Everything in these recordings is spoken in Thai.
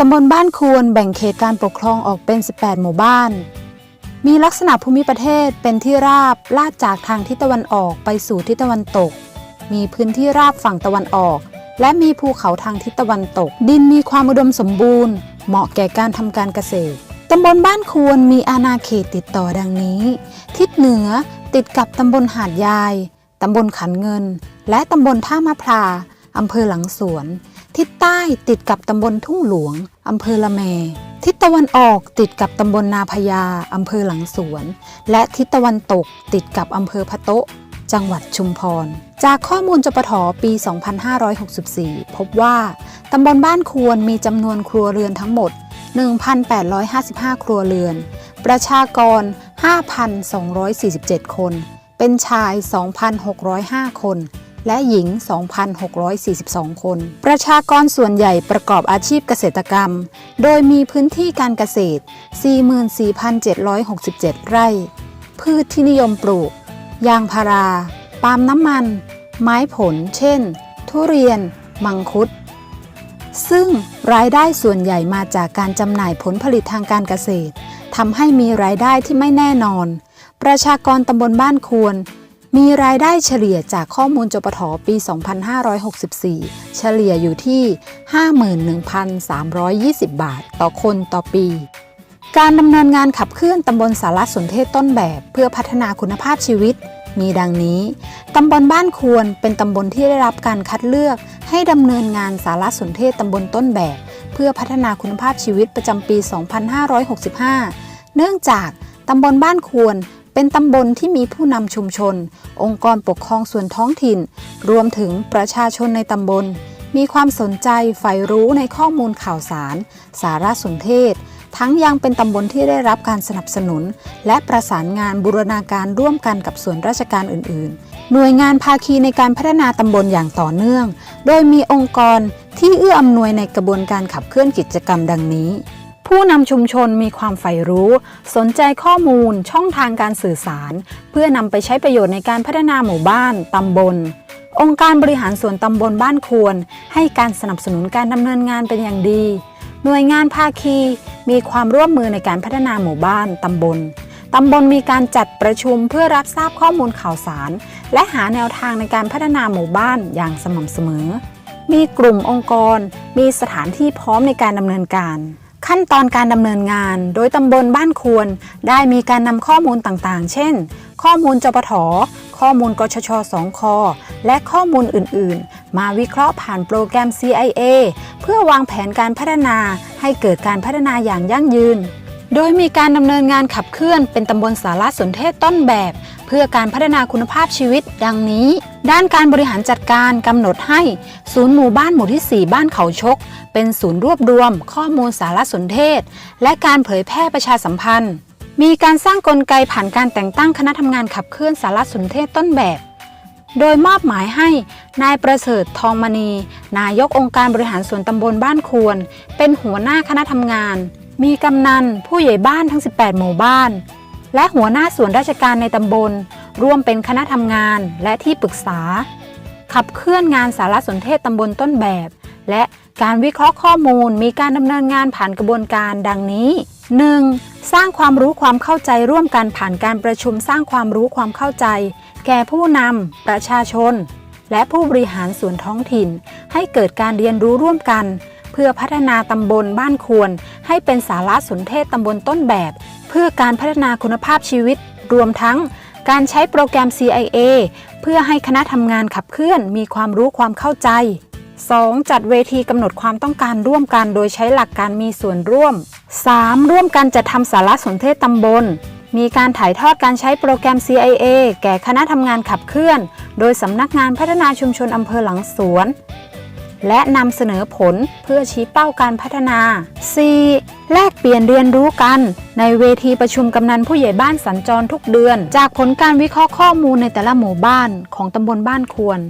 ตำบลบ้านควรแบ่งเขตการปกครองออกเป็น 18 หมู่บ้าน มีลักษณะภูมิประเทศเป็นที่ราบลาดจากทางทิศตะวันออกไปสู่ทิศตะวันตก มีพื้นที่ราบฝั่งตะวันออก และมีภูเขาทางทิศตะวันตก ดินมีความอุดมสมบูรณ์ เหมาะแก่การทำการเกษตรตำบลบ้านควรมีอาณาเขตติดต่อดังนี้ ทิศเหนือติดกับตำบลหาดยาย ตำบลขันเงิน และตำบลท่ามะพร้าอำเภอหลังสวน ทิศใต้ติดกับตำบลทุ่งหลวง อำเภอละแม ทิศตะวันออกติดกับตำบลนาพญาอำเภอหลังสวน และทิศตะวันตกติดกับอำเภอพะโต๊ะ จังหวัดชุมพร จากข้อมูลจปทปี 2564 พบว่าตำบลบ้านควรมีจำนวนครัวเรือนทั้งหมด 1,855 ครัวเรือน ประชากร 5,247 คน เป็นชาย 2,605 คน และหญิง 2,642 คน ประชากรส่วนใหญ่ประกอบอาชีพเกษตรกรรม โดยมีพื้นที่การเกษตร 44,767 ไร่ พืชที่นิยมปลูก ยางพารา ปาล์มน้ำมัน ไม้ผล เช่น ทุเรียน มังคุด ซึ่งรายได้ส่วนใหญ่มาจากการจำหน่ายผลผลิตทางการเกษตรทำให้มีรายได้ที่ไม่แน่นอน ประชากรตำบลบ้านควร มีรายได้เฉลี่ยจากข้อมูลจปทปี 2564 เฉลี่ยอยู่ที่ 51,320 บาทต่อคนต่อปี การดำเนินงานขับเคลื่อนตำบลสารสนเทศต้นแบบเพื่อพัฒนาคุณภาพชีวิต มีดังนี้ ตำบลบ้านควรเป็นตำบลที่ได้รับการคัดเลือก ให้ดำเนินงานสารสนเทศตำบลต้นแบบ เพื่อพัฒนาคุณภาพชีวิตประจำปี 2565 เนื่องจากตำบลบ้านควร เป็นตำบลที่มีผู้นำชุมชน องค์กรปกครองส่วนท้องถิ่น รวมถึงประชาชนในตำบล มีความสนใจใฝ่รู้ในข้อมูลข่าวสาร สารสนเทศ ทั้งยังเป็นตำบลที่ได้รับการสนับสนุน และประสานงานบูรณาการร่วมกันกับส่วนราชการอื่น ๆ หน่วยงานภาคีในการพัฒนาตำบลอย่างต่อเนื่อง โดยมีองค์กรที่เอื้ออำนวยในกระบวนการขับเคลื่อนกิจกรรมดังนี้ ผู้นำชุมชนมีความใฝ่รู้ สนใจข้อมูลช่องทางการสื่อสาร เพื่อนำไปใช้ประโยชน์ในการพัฒนาหมู่บ้านตำบล องค์การบริหารส่วนตำบลบ้านควร ให้การสนับสนุนการดำเนินงานเป็นอย่างดี หน่วยงานภาคี มีความร่วมมือในการพัฒนาหมู่บ้านตำบลตำบลมีการจัดประชุมเพื่อรับทราบข้อมูลข่าวสาร และหาแนวทางในการพัฒนาหมู่บ้านอย่างสม่ำเสมอ มีกลุ่มองค์กร มีสถานที่พร้อมในการดำเนินการ ขั้นตอนการดำเนินงาน โดยตำบลบ้านควร ได้มีการนำข้อมูลต่างๆ เช่น ข้อมูลจปทข้อมูลกชช2คและข้อมูลอื่นๆ มาวิเคราะห์ผ่านโปรแกรม CIA เพื่อวางแผนการพัฒนาให้เกิดการพัฒนาอย่างยั่งยืน โดยมีการดำเนินงานขับเคลื่อนเป็นตำบลสารสนเทศต้นแบบ เพื่อการพัฒนาคุณภาพชีวิตดังนี้ ด้านการบริหารจัดการกำหนดให้ ศูนย์หมู่บ้านหมู่ที่ 4 บ้านเขาชก เป็นศูนย์รวบรวม ข้อมูลสารสนเทศ และการเผยแพร่ประชาสัมพันธ์ มีการสร้างกลไกผ่านการแต่งตั้งคณะทำงานขับเคลื่อนสารสนเทศต้นแบบ โดยมอบหมายให้ นายประเสริฐทองมณี นายกองค์การบริหารส่วนตำบลบ้านควร เป็นหัวหน้าคณะทำงาน มีกำนัน ผู้ใหญ่บ้านทั้ง 18 หมู่บ้าน และหัวหน้าส่วนราชการในตำบล ร่วมเป็นคณะทำงานและที่ปรึกษา ขับเคลื่อนงานสารสนเทศตำบลต้นแบบ และการวิเคราะห์ข้อมูลมีการดำเนินงานผ่านกระบวนการดังนี้ 1. สร้างความรู้ความเข้าใจร่วมกันผ่านการประชุมสร้างความรู้ความเข้าใจ แก่ผู้นำประชาชน และผู้บริหารส่วนท้องถิ่น ให้เกิดการเรียนรู้ร่วมกัน เพื่อพัฒนาตำบลบ้านควร ให้เป็นสารสนเทศตำบลต้นแบบ เพื่อการพัฒนาคุณภาพชีวิต รวมทั้งการใช้โปรแกรม CIA เพื่อให้คณะทำงานขับเคลื่อนมีความรู้ความเข้าใจ 2. จัดเวทีกำหนดความต้องการร่วมกันโดยใช้หลักการมีส่วนร่วม 3. ร่วมกันจัดทำสารสนเทศตำบล มีการถ่ายทอดการใช้โปรแกรม CIA แก่คณะทำงานขับเคลื่อน โดยสำนักงานพัฒนาชุมชนอำเภอหลังสวน และนำเสนอผลเพื่อชี้เป้าการพัฒนา 4. แลกเปลี่ยนเรียนรู้กัน ในเวทีประชุมกำนันผู้ใหญ่บ้านสัญจรทุกเดือน จากผลการวิเคราะห์ข้อมูลในแต่ละหมู่บ้านของตำบลบ้านควร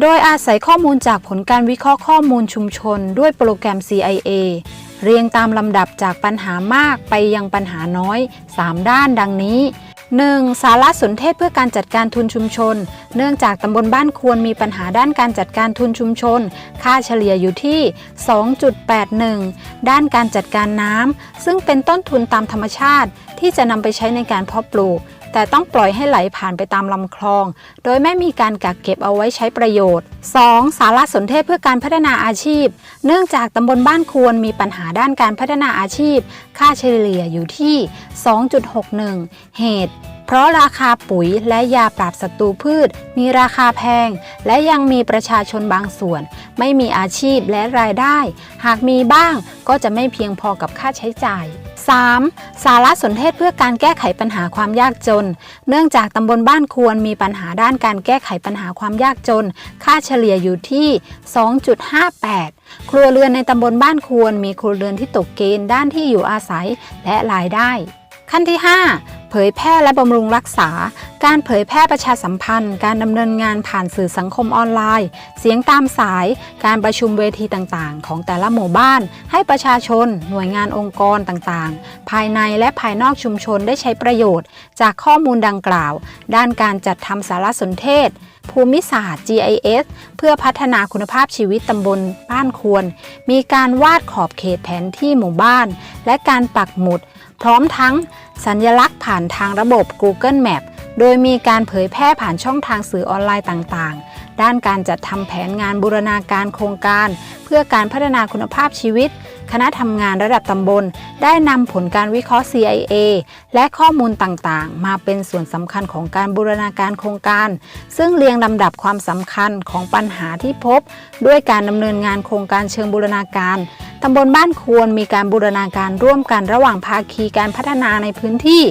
โดยอาศัยข้อมูลจากผลการวิเคราะห์ข้อมูลชุมชน ด้วยโปรแกรม CIA เรียงตามลำดับจากปัญหามากไปยังปัญหาน้อย 3 ด้านดังนี้ 1. สารสนเทศเพื่อการจัดการทุนชุมชน เนื่องจากตำบลบ้านควรมีปัญหาด้านการจัดการทุนชุมชน ค่าเฉลี่ยอยู่ที่ 2.81 ด้านการจัดการน้ำซึ่งเป็นต้นทุนตามธรรมชาติที่จะนำไปใช้ในการเพาะปลูก แต่ต้องปล่อยให้ไหลผ่านไปตามลำคลอง โดยไม่มีการกักเก็บเอาไว้ใช้ประโยชน์ 2. สารสนเทศเพื่อการพัฒนาอาชีพ เนื่องจากตำบลบ้านควรมีปัญหาด้านการพัฒนาอาชีพ ค่าเฉลี่ยอยู่ที่ 2.61 เหตุเพราะราคาปุ๋ยและยาปราบศัตรูพืช มีราคาแพง และยังมีประชาชนบางส่วน ไม่มีอาชีพและรายได้ หากมีบ้างก็จะไม่เพียงพอกับค่าใช้จ่าย 3. สารสนเทศเพื่อการแก้ไขปัญหาความยากจน เนื่องจากตำบลบ้านควรมีปัญหาด้านการแก้ไขปัญหาความยากจน ค่าเฉลี่ยอยู่ที่ 2.58 ครัวเรือนในตำบลบ้านควรมีครัวเรือนที่ตกเกณฑ์ด้านที่อยู่อาศัยและรายได้ ขั้นที่ 5 เผยแพร่และบำรุงรักษา การเผยแพร่ประชาสัมพันธ์ การดำเนินงานผ่านสื่อสังคมออนไลน์ เสียงตามสาย การประชุมเวทีต่างๆ ของแต่ละหมู่บ้าน ให้ประชาชน หน่วยงานองค์กรต่างๆ ภายในและภายนอกชุมชนได้ใช้ประโยชน์ จากข้อมูลดังกล่าว ด้านการจัดทำสารสนเทศ ภูมิศาสตร์ GIS เพื่อพัฒนาคุณภาพชีวิตตำบลบ้านควร มีการวาดขอบเขตแผนที่หมู่บ้าน และการปักหมุด พร้อมทั้งสัญลักษณ์ผ่านทางระบบ Google Map โดยมีการเผยแพร่ผ่านช่องทางสื่อออนไลน์ต่างๆ ด้านการจัดทำแผนงานบูรณาการโครงการ เพื่อการพัฒนาคุณภาพชีวิต คณะทำงานระดับตำบล ได้นำผลการวิเคราะห์ CIA และข้อมูลต่างๆ มาเป็นส่วนสำคัญของการบูรณาการโครงการ ซึ่งเรียงลำดับความสำคัญของปัญหาที่พบ ด้วยการดำเนินงานโครงการเชิงบูรณาการ ตำบลบ้านควรมีการบูรณาการร่วมกันระหว่างภาคีการพัฒนาในพื้นที่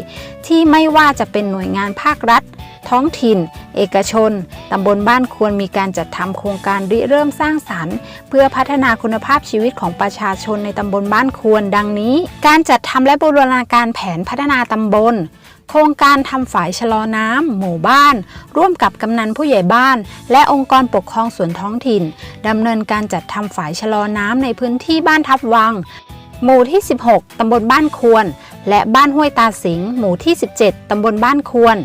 ที่ไม่ว่าจะเป็นหน่วยงานภาครัฐ ท้องถิ่น เอกชน ตำบลบ้านควรมีการจัดทำโครงการริเริ่มสร้างสรรค์ เพื่อพัฒนาคุณภาพชีวิตของประชาชนในตำบลบ้านควรดังนี้ การจัดทำและบูรณาการแผนพัฒนาตำบล โครงการทำฝายชะลอน้ำหมู่บ้าน ร่วมกับกำนันผู้ใหญ่บ้าน และองค์กรปกครองส่วนท้องถิ่นดำเนินการจัดทำฝายชะลอน้ำในพื้นที่บ้านทับวัง หมู่ที่ 16 ตำบลบ้านควร และบ้านห้วยตาสิงห์หมู่ที่ 17 ตำบลบ้านควร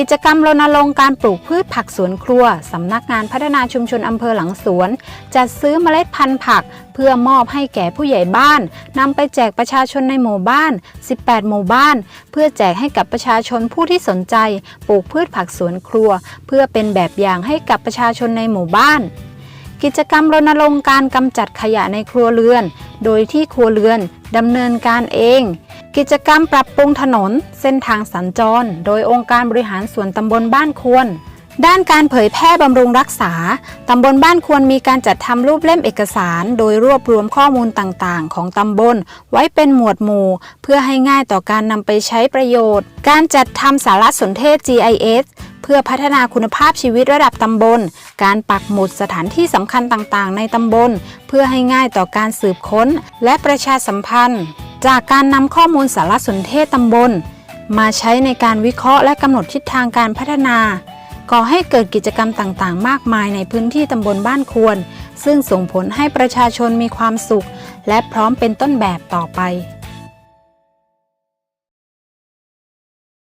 กิจกรรมรณรงค์การปลูกพืชผักสวนครัว สำนักงานพัฒนาชุมชนอำเภอหลังสวน จัดซื้อเมล็ดพันธุ์ผัก เพื่อมอบให้แก่ผู้ใหญ่บ้านนำไปแจกประชาชนในหมู่บ้าน 18 หมู่บ้าน เพื่อแจกให้กับประชาชนผู้ที่สนใจ ปลูกพืชผักสวนครัว เพื่อเป็นแบบอย่างให้กับประชาชนในหมู่บ้านกิจกรรมรณรงค์การกำจัดขยะในครัวเรือน โดยที่ครัวเรือนดำเนินการเอง กิจกรรมปรับปรุงถนน เส้นทางสัญจร โดยองค์การบริหารส่วนตำบลบ้านควร ด้านการเผยแพร่บำรุงรักษา ตำบลบ้านควรมีการจัดทำรูปเล่มเอกสาร โดยรวบรวมข้อมูลต่างๆ ของตำบล ไว้เป็นหมวดหมู่ เพื่อให้ง่ายต่อการนำไปใช้ประโยชน์ การจัดทำสารสนเทศ GIS เพื่อพัฒนาคุณภาพชีวิตระดับตำบล การปักหมุดสถานที่สำคัญต่างๆ ในตำบล เพื่อให้ง่ายต่อการสืบค้น และประชาสัมพันธ์ จากการนำข้อมูลสารสนเทศตำบล มาใช้ในการวิเคราะห์และกำหนดทิศทางการพัฒนา ก่อให้เกิดกิจกรรมต่างๆ มากมายในพื้นที่ตำบลบ้านควร ซึ่งส่งผลให้ประชาชนมีความสุข และพร้อมเป็นต้นแบบต่อไป